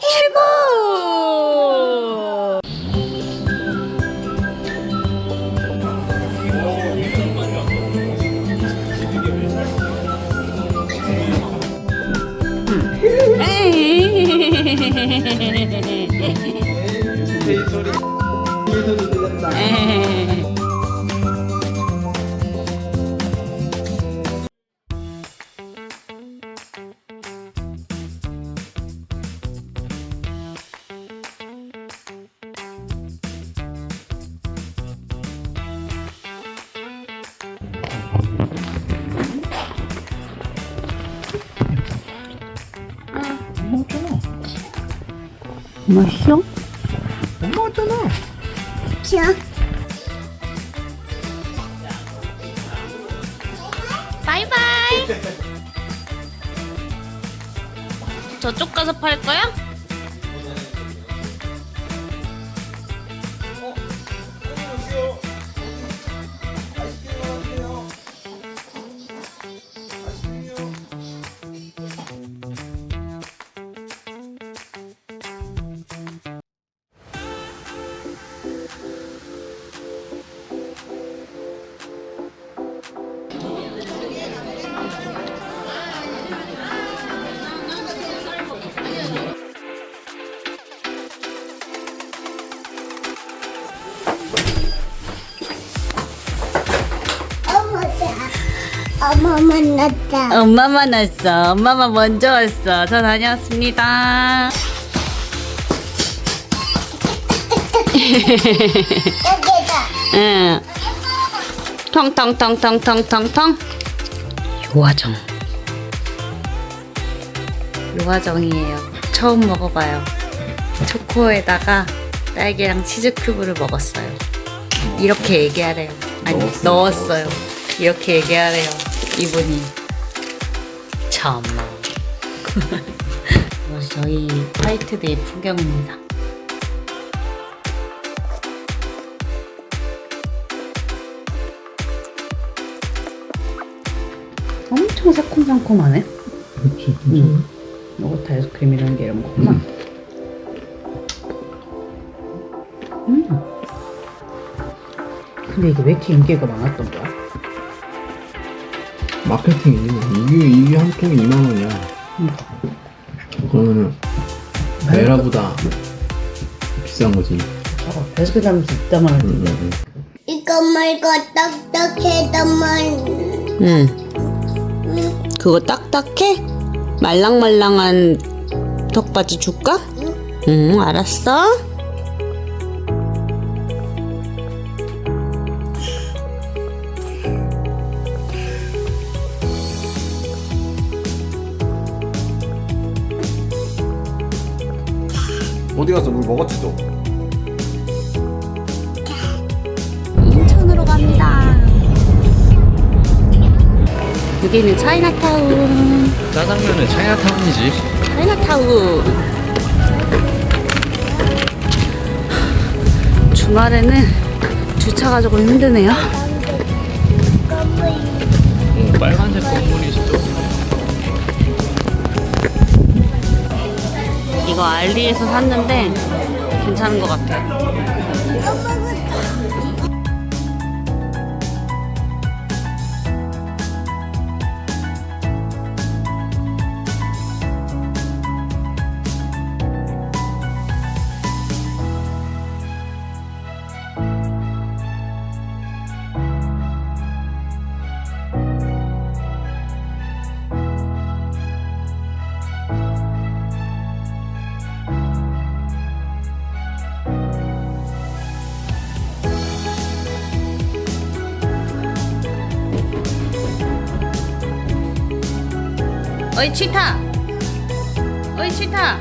일본! 엄마 맛있어? 엄마 왔잖아. 바이바이. 저쪽 가서 팔 거야? 엄마 만났다. 엄마 만났어. 엄마만 먼저 왔어. 저 다녀왔습니다. 여기다. 응. 텅텅텅텅텅텅텅. 요화정. 요화정이에요. 처음 먹어봐요. 초코에다가 딸기랑 치즈 큐브를 먹었어요. 이렇게 얘기하래요. 아니 넣었어요, 넣었어요. 이렇게 얘기하래요. 이분이. 참나. 이것이 저희 화이트데이 풍경입니다. 엄청 새콤달콤하네. 그렇지. 응. 요거트 아이스크림이라는 게 이런 거구나. 음. 근데 이게 왜 이렇게 인기가 많았던 거야? 뭐. 이게 이게 한 통에 2만 원이야. 응. 그러면은 베라보다 비싼 거지. 어, 베스트 이따만 할 응, 텐데. 응, 응. 이거 말고 딱딱해다만. 응. 그거 딱딱해? 말랑말랑한 턱받이 줄까? 응, 알았어. 어디 가서 물 먹었지 또? 인천으로 갑니다. 여기는 차이나타운. 짜장면은 차이나타운이지. 차이나타운. 주말에는 주차가 조금 힘드네요. 오, 빨간색 건물이 또. 이거 알리에서 샀는데 괜찮은 것 같아요. 어이 치타. 어이 치타.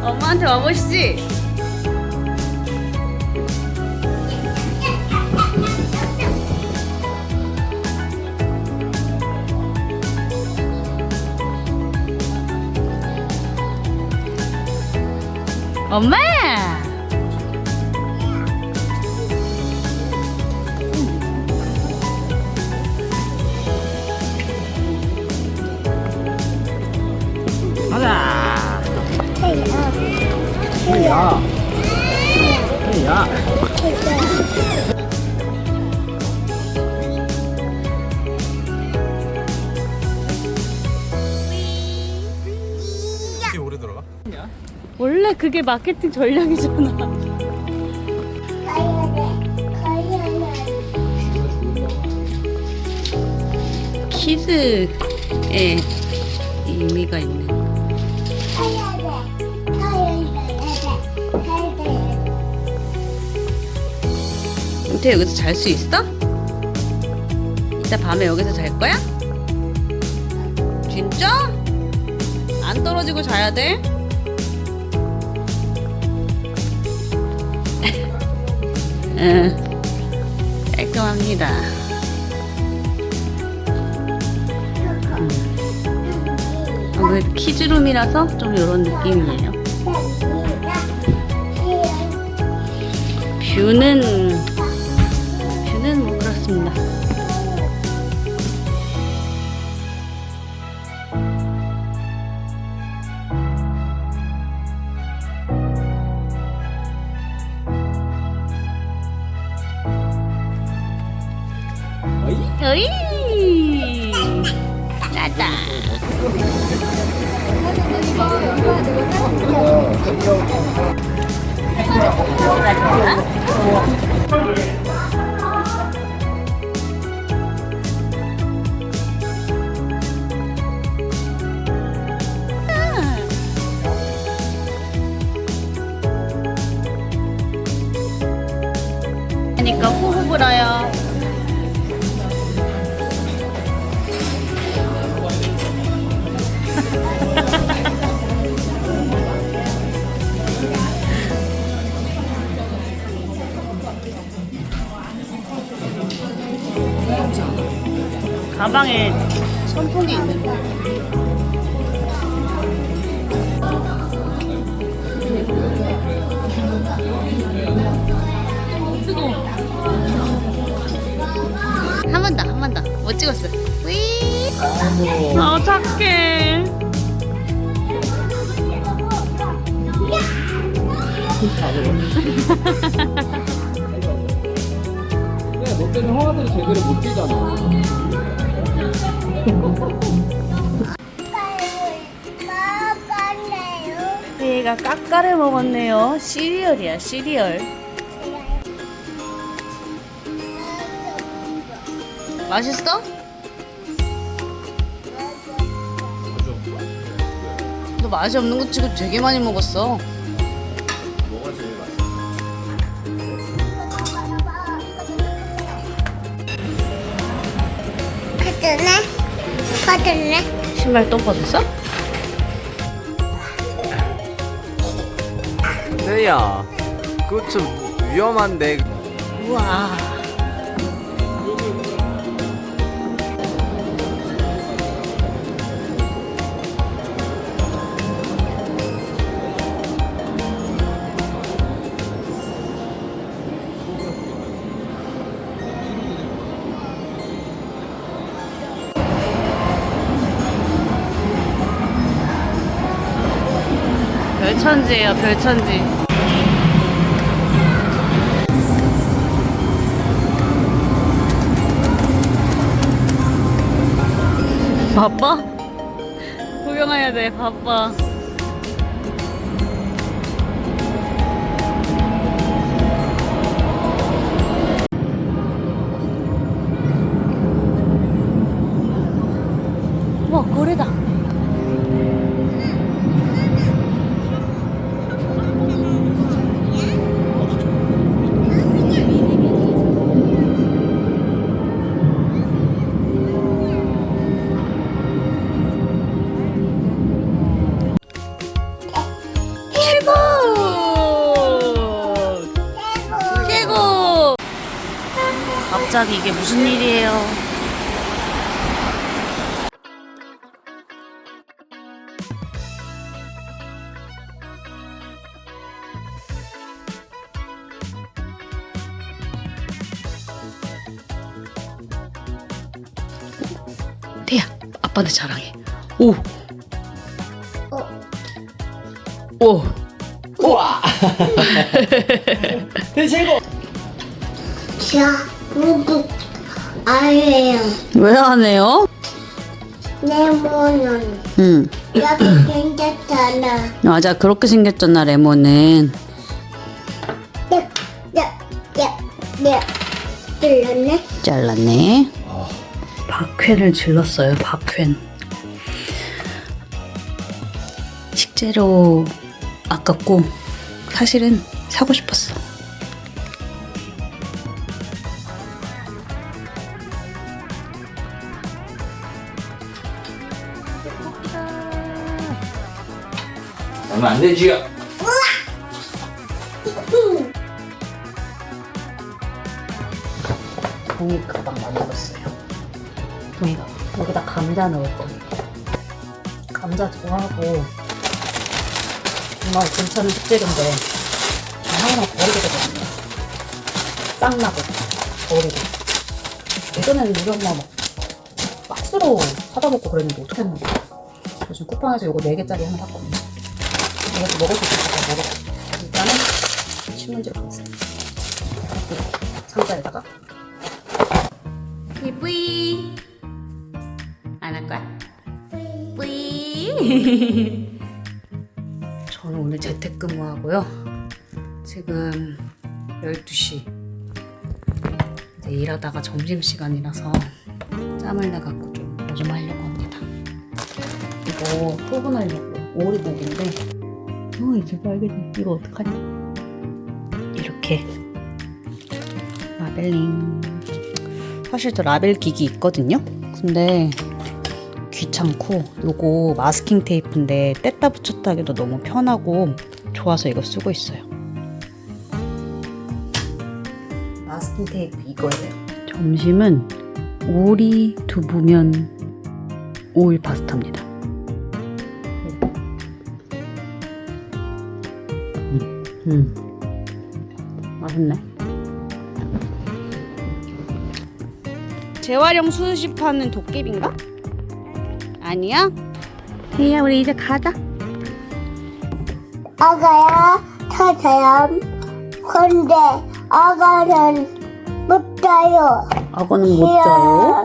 엄마한테 와보시지. 엄마 야. 야. 이게 오래 들어가? 원래 그게 마케팅 전략이잖아. 키즈의 의미가 있는. 은태 여기서 잘 수 있어? 이따 밤에 여기서 잘 거야? 진짜? 안 떨어지고 자야 돼? 응, 깔끔합니다. 어, 왜 키즈룸이라서 좀 이런 느낌이에요. 뷰는 뷰는 뭐 그렇습니다. 어이 나다. 그러니까 후후 불어요. 가방에 선풍기 있는데. 뜨거 찍었어. 위. 아, 착해. 그래 너 때문에 형아들이 제대로 못 뛰잖아. 얘가 까까를 먹었네요. 시리얼이야, 시리얼. 맛있어? 너 맛이 없는 거 치고 되게 많이 먹었어. 뭐가 제일 맛있어? 신발 또 벗었어? 네야 그거 좀 위험한데 우와. 별천지예요, 별천지. 바빠? 구경해야 돼, 바빠. 갑자기 이게 무슨 일이에요? 태야, 아빠한테 자랑해. 오! 오! 우와 대최고 자, 누구 아예요. 왜 안 해요? 레몬은 응. 이렇게 생겼잖아. 맞아, 그렇게 생겼잖아, 레몬은. 네, 네, 네, 네. 들렸네? 잘랐네. 박회를 질렀어요, 박회. 식재료 아깝고 사실은 사고 싶었어. 얼마 안 되지요? 종이 가방 만들었어요. 종이 가방. 여기다 감자 넣을 거예요. 감자 좋아하고 정말 괜찮은 식재료인데 저 항상 버리게 되거든요. 쌍나고 버리고. 예전에는 우리 엄마 막 박스로 사다 먹고 그랬는데 어떻게 했는지. 요즘 쿠팡에서 요거 4개짜리 하나 샀거든요. 이것도 먹을 수 있을까 먹어. 일단은 신문지로 감싸요. 상자에다가. 뿌이. 안할 거야? 뿌이. 저는 오늘 재택근무하고요. 지금 12시. 이제 일하다가 점심시간이라서 짬을 내갖고 좀 뭐 좀 하려고 합니다. 이거 소분하려고 오리고기인데 어 이제 빨개져 이거 어떡하냐 이렇게 라벨링 사실 저 라벨 기기 있거든요. 근데 귀찮고 요거 마스킹 테이프인데 뗐다 붙였다 하기도 너무 편하고 좋아서 이거 쓰고 있어요. 마스킹 테이프 이거예요. 점심은 오리 두부면 오일 파스타입니다. 음, 음. 맛있네. 재활용 수집하는 도깨비인가? 아니야? 태희야 우리 이제 가자 아가야, 타자야. 근데 아가는 못 자요. 악어는 못 자요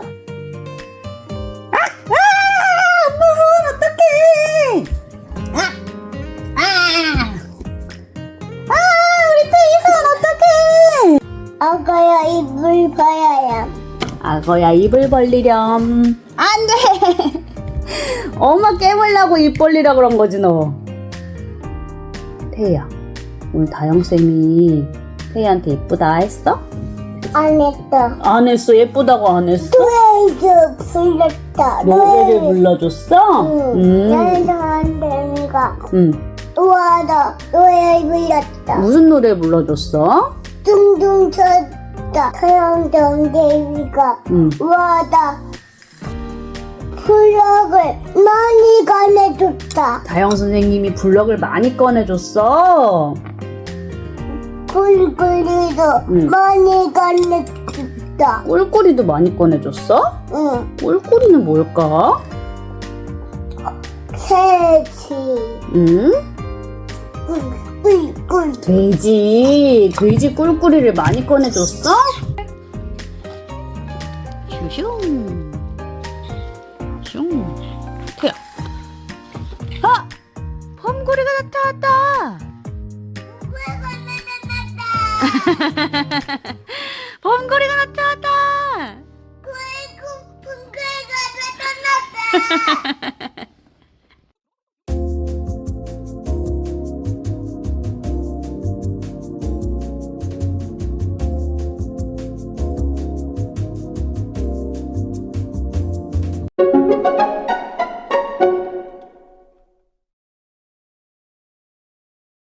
악어야 입을 벌리렴 안 돼 엄마 깨물라고 입 벌리라 그런 거지 너 태희야 오늘 다영쌤이 태희한테 예쁘다 했어? 안 했어. 안 했어 예쁘다고 안 했어? 노예도 불렀다. 노래를 불러줬어? 응. 음. 안 되니까. 응. 우와다. 노예 불렀다. 무슨 노래 불러줬어? 둥둥 태양정 대위가 응. 우와다. 블럭을 많이 가내줬다. 다영 선생님이 블럭을 많이 꺼내줬어. 꿀꿀이도 응. 많이 가내줬다. 꿀꿀이도 많이 꺼내줬어? 응. 꿀꿀이는 뭘까? 새치. 응? 꿀꿀. 돼지. 돼지 꿀꿀이를 많이 꺼내줬어? 슈슝. 슝. 태야. 아! 범고리가 나타났다.